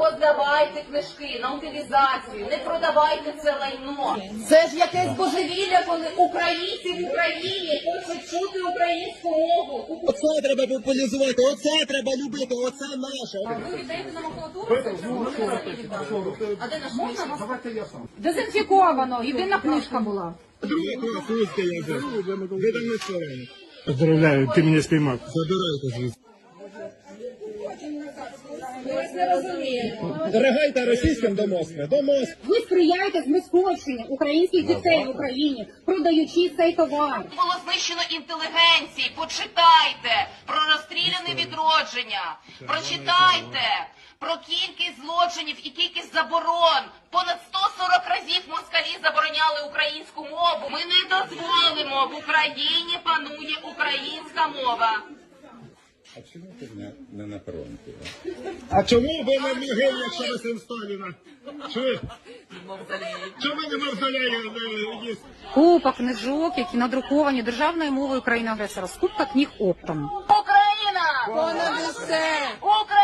Поздавайте книжки на утилізацію, не продавайте це лайно. Це ж якесь божевілля, коли українці в Україні хочуть чути українську мову. Оце треба популяризувати, оце треба любити, оце наше. Ви віддаєте на макулатуру? А де наш можна? Дезінфіковано, єдина книжка була. Другий клас, русський язик. Ви там не. Поздравляю, ти мене спіймав. Забирайте звідси. Ми не розуміємо. Дорогайте російським до Москви, до Москви. Ви сприяєте змисковщині українських дітей в Україні, продаючи цей товар. Було знищено інтелігенції. Почитайте про розстріляне відродження. Прочитайте про кількість злочинів і кількість заборон. Понад 140 разів москалі забороняли українську мову. Ми не дозволимо. В Україні панує українська мова. А чому ти не, не на фронті? А чому ви не могили, якщо ви син Сталіна? Чуєш? Чому не мавзолею не? Купа книжок, які надруковані державною мовою країни-агресора. Скупка книг оптом. Україна! Понад усе! Україна!